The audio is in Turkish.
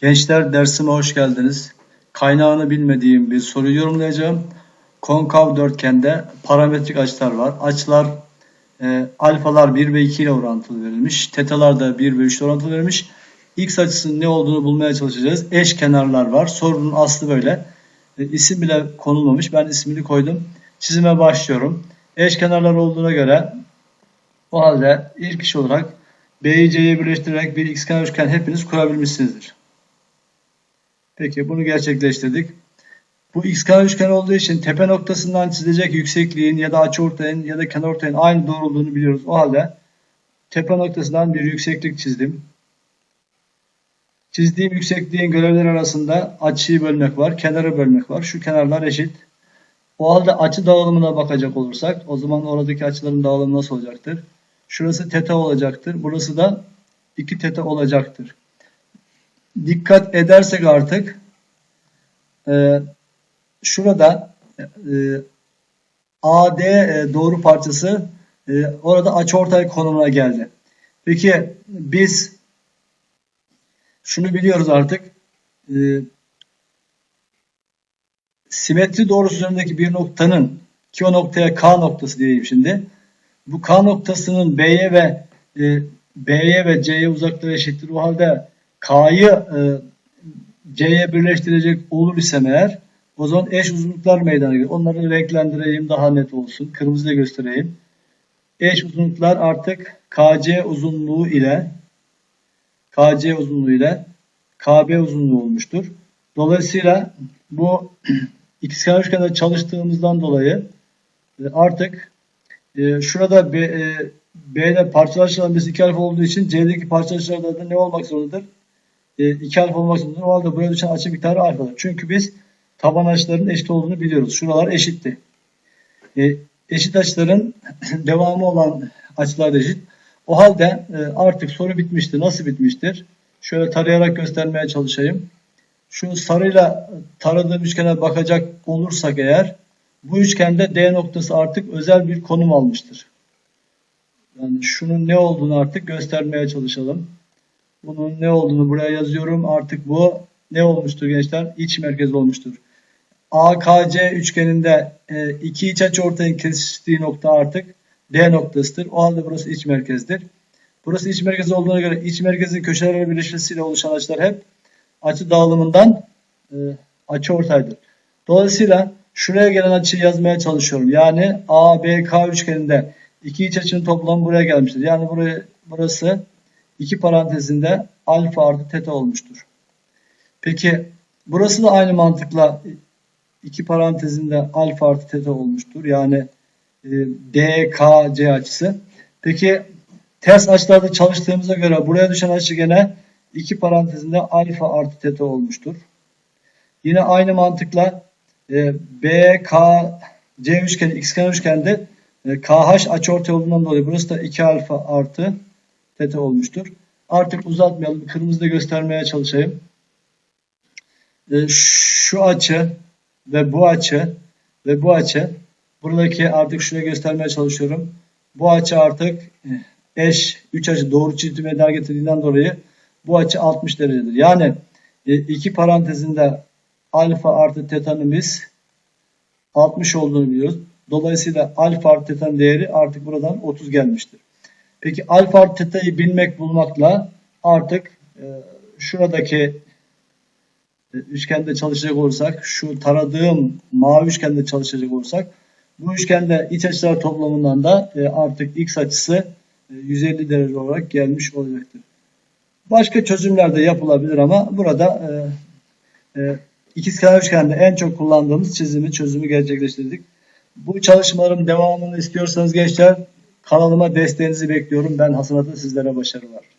Gençler dersime hoş geldiniz. Kaynağını bilmediğim bir soruyu yorumlayacağım. Konkav dörtgende parametrik açılar var. Açılar e, alfalar 1 ve 2 ile orantılı verilmiş. Tetalar da 1 ve 3 ile orantılı verilmiş. X açısının ne olduğunu bulmaya çalışacağız. Eş kenarlar var. Sorunun aslı böyle. E, isim bile konulmamış. Ben ismini koydum. Çizime başlıyorum. Eş kenarlar olduğuna göre o halde ilk iş olarak B'yi C'ye birleştirerek bir xkenar üçgen hepiniz kurabilmişsinizdir. Peki bunu gerçekleştirdik. Bu xkenar üçgen olduğu için tepe noktasından çizilecek yüksekliğin ya da açıortayın ya da kenarortayın aynı doğruluğunu biliyoruz. O halde tepe noktasından bir yükseklik çizdim. Çizdiğim yüksekliğin görevleri arasında açıyı bölmek var, kenarı bölmek var. Şu kenarlar eşit. O halde açı dağılımına bakacak olursak o zaman oradaki açıların dağılımı nasıl olacaktır? Şurası teta olacaktır. Burası da 2 teta olacaktır. Dikkat edersek artık e, şurada e, AD e, doğru parçası e, orada açıortay konumuna geldi. Peki biz şunu biliyoruz artık. E, simetri doğrusu üzerindeki bir noktanın ki o noktaya K noktası diyeyim şimdi. Bu K noktasının B'ye ve e, B'ye ve C'ye uzaklığı eşittir. O halde K'yı e, C'ye birleştirecek olur isem eğer o zaman eş uzunluklar meydana gelir. Onları renklendireyim daha net olsun. Kırmızıyla göstereyim. Eş uzunluklar artık KC uzunluğu ile KC uzunluğu ile KB uzunluğu olmuştur. Dolayısıyla bu ikizkenar üçgende çalıştığımızdan dolayı e, artık e, şurada B, e, B'de parçalı açılarımız 2 alfa olduğu için C'deki parçalı açılarda da ne olmak zorundadır? E, 2 alfa olmak zorundadır. O halde buraya düşen açı miktarı alfadır. Çünkü biz taban açıların eşit olduğunu biliyoruz. Şuralar eşitti. E, eşit açıların devamı olan açılar da eşit. O halde e, artık soru bitmiştir. Nasıl bitmiştir? Şöyle tarayarak göstermeye çalışayım. Şu sarıyla taradığım üçgene bakacak olursak eğer bu üçgende D noktası artık özel bir konum almıştır. Yani şunun ne olduğunu artık göstermeye çalışalım. Bunun ne olduğunu buraya yazıyorum. Artık bu ne olmuştur gençler? İç merkez olmuştur. AKC üçgeninde e, iki iç açıortayın kesiştiği nokta artık D noktasıdır. O halde burası iç merkezdir. Burası iç merkez olduğuna göre iç merkezin köşelerle birleşmesiyle oluşan açılar hep açı dağılımından e, açı ortaydır. Dolayısıyla şuraya gelen açıyı yazmaya çalışıyorum. Yani ABK üçgeninde iki iç açının toplamı buraya gelmiştir. Yani buraya, burası iki parantezinde alfa artı teta olmuştur. Peki burası da aynı mantıkla iki parantezinde alfa artı teta olmuştur. Yani e, DKC açısı. Peki ters açılarda çalıştığımıza göre buraya düşen açı gene iki parantezinde alfa artı teta olmuştur. Yine aynı mantıkla e, BKC üçgeni, xkenar üçgende e, KH açıortay olduğundan dolayı burası da 2 alfa artı teta olmuştur. Artık uzatmayalım. Kırmızıda göstermeye çalışayım. E, şu açı ve bu açı ve bu açı buradaki artık şuraya göstermeye çalışıyorum. Bu açı artık eş 3 açı doğru çizgi meydana getirdiğinden dolayı bu açı 60 derecedir. Yani e, iki parantezinde alfa artı teta'nın biz 60 olduğunu biliyoruz. Dolayısıyla alfa artı teta'nın değeri artık buradan 30 gelmiştir. Peki alfa teta'yı bilmek bulmakla artık e, şuradaki e, üçgende çalışacak olursak, şu taradığım mavi üçgende çalışacak olursak, bu üçgende iç açılar toplamından da e, artık x açısı e, 150 derece olarak gelmiş olacaktır. Başka çözümler de yapılabilir ama burada e, e, ikizkenar üçgende en çok kullandığımız çizimi çözümü gerçekleştirdik. Bu çalışmaların devamını istiyorsanız gençler kanalıma desteğinizi bekliyorum. Ben Hasan Atı sizlere başarılar.